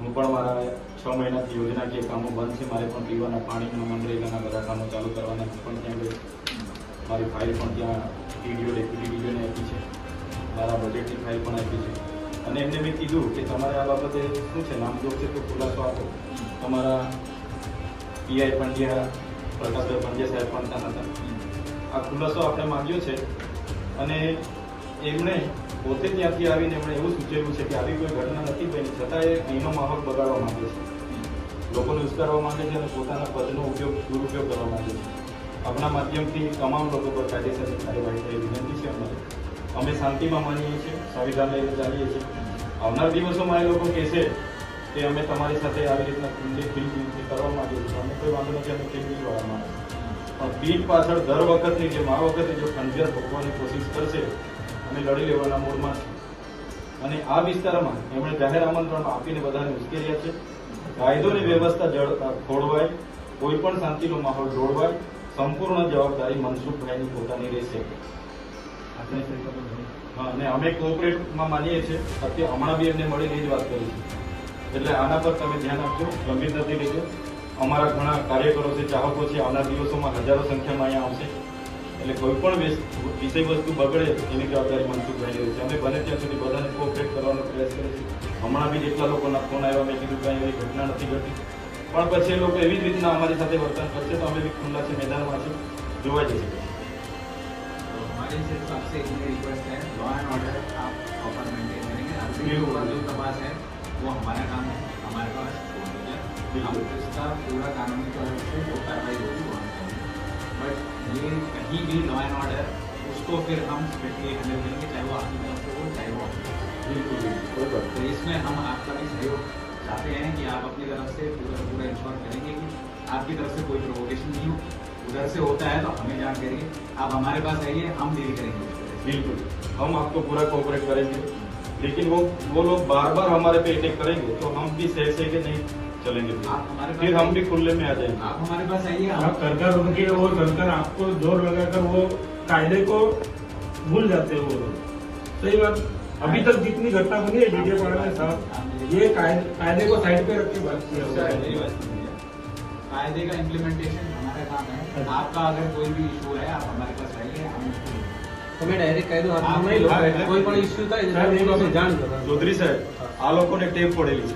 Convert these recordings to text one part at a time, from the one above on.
હું પણ મારા છ મહિનાથી યોજનાકીય કામો બંધ છે. મારે પણ પીવાના પાણીના મનરેગાના બધા કામો ચાલુ કરવાના. પણ ત્યાં ગઈ મારી ફાઇલ પણ ત્યાં ટીડીઓ ડેપ્યુટી ડીડીઓને આપી છે. મારા બજેટની ફાઇલ પણ આપી છે. અને એમને મેં કીધું કે તમારે આ બાબતે શું છે? નામજોગ છે તો ખુલાસો આપો. તમારા પીઆઈ પંડ્યા પ્રકાશભાઈ પંડ્યા સાહેબ પણ ત્યાં હતા. આ ખુલાસો આપણે માંગ્યો છે. અને એમણે પોતે ત્યાંથી આવીને એમણે એવું સૂચવ્યું છે કે આવી કોઈ ઘટના નથી બની. છતાં એ અહીંનો માહોલ બગાડવા માંગે છે. લોકોને ઉશ્કારવા માંગે છે અને પોતાના પદનો ઉપયોગ, દુરુપયોગ કરવા માંગે છે. આપણા માધ્યમથી તમામ લોકો પર કાયદેસરની કાર્યવાહી થઈ વિનંતી છે અમારે. અમે શાંતિમાં માનીએ છીએ, સંવિધાન લઈને ચાલીએ છીએ. આવનાર દિવસોમાં એ લોકો કહેશે કે અમે તમારી સાથે આવી રીતના ખુલ્લી કરવા માંગીએ છીએ. અમે કોઈ વાંધો નથી, અમે ખીલથી વાળા માણસ. પણ પીઠ પાછળ દર વખતની જેમ આ વખતે જો ખંજર ભોગવાની કોશિશ કરશે અમે લડી લેવાના મૂડમાં અને આ વિસ્તારમાં એમણે જાહેર આમંત્રણ આપીને બધાને ઉશ્કેર્યા છે. કાયદોની વ્યવસ્થા ખોળવાય કોઈ પણ શાંતિનો માહોલ દોડવાય સંપૂર્ણ જવાબદારી મનસુખભાઈની પોતાની રહેશે. અને અમે કોઓપરેટમાં માનીએ છીએ અત્યારે હમણાં બી એમને મળીને એ જ વાત કરી છે. એટલે આના પર તમે ધ્યાન આપજો ગંભીરતાથી લેજો. અમારા ઘણા કાર્યકરો છે ચાહકો છે આવનાર દિવસોમાં હજારો સંખ્યામાં અહીંયા આવશે. એટલે કોઈ પણ વેસ- વિષય વસ્તુ બગડે એની જવાબદારી મનસુખભાઈ રહેશે અમે બને ત્યાં સુધી બધાને કોઓપરેટ કરવાનો પ્રયાસ કરીશું હમણાં બી જેટલા લોકોના ફોન આવ્યા મેં કીધું કાંઈ એવી ઘટના નથી ઘટી પણ પછી એ લોકો એવી જ રીતના અમારી સાથે વર્તન કરશે તો અમે બી ખુલ્લા છે મેદાનમાં છે જોવા જશે तो हमारी सिर्फ आपसे इतनी रिक्वेस्ट है लॉ एंड ऑर्डर आप प्रॉपर मेंटेन करेंगे अभी जो बिल्कुल। जो तपास है वो हमारा काम है हमारे पास छोड़ दीजिए हम बिल्कुल। इसका पूरा कानूनी तौर से जो कार्रवाई होगी वो हम करेंगे बट ये कहीं भी लॉ एंड ऑर्डर उसको फिर हम स्पेशली हैंडल करेंगे चाहे वो आपकी तरफ़ से हो चाहे वो बिल्कुल तो इसमें हम आपका भी सहयोग चाहते हैं कि आप अपनी तरफ़ से पूरा पूरा इंश्योर करेंगे कि आपकी तरफ़ से कोई प्रोवोकेशन नहीं हो। उधर से होता है तो हमें जान करिए। आप हमारे पास आइए हम डील करेंगे। बिल्कुल हम आपको पूरा कोऑपरेट करेंगे। लेकिन वो वो लोग बार बार हमारे पे अटैक करेंगे तो हम भी सह सह नहीं चलेंगे आप हमारे पास फिर हम भी खुले में आ जाएंगे आप हमारे पास आइए आप हम कर कर उनके वो सरकार आपको जोर लगाकर वो कायदे को भूल जाते हैं वो लोग सही बात अभी तक जितनी घटना बनी है डीजे पाड़ा में साहब ये कायदे कायदे को साइड पे रख के बात किया हुआ सर, है। मेरी बात सुनिए कायदे का इम्प्लीमेंटेशन हमारा काम है आपका अगर कोई भी इशू है आप हमारे पास आइए हम उसको તમે ડાયરેક્ટ કાયદો હા, હાથમાં નહીં લો હા, એટલે- કોઈ પણ ઇસ્યુ થાય સાહેબ, તો એ તમે બાબત- જાણ કરો ચૌધરી સાહેબ આ લોકોને ટેપ પડેલી છે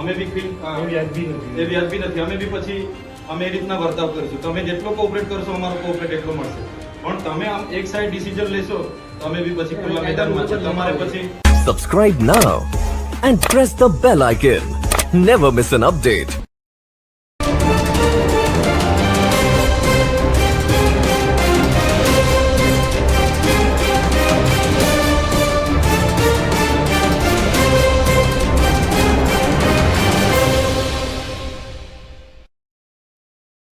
અમે બી ફીલ એ વ્યાજબી નથી. એ વ્યાજબી નથી. અમે બી પછી અમે એ રીતના વર્તાવ કરીશું. તમે જેટલો કોઓપરેટ કરશો અમારો કોઓપરેટ એટલો મળશે. પણ તમે આમ એક સાઈડ ડિસિઝન લેશો તો અમે બી પછી ખુલ્લા મેદાનમાં છે તમારે પછી subscribe now and press the bell icon never miss an update.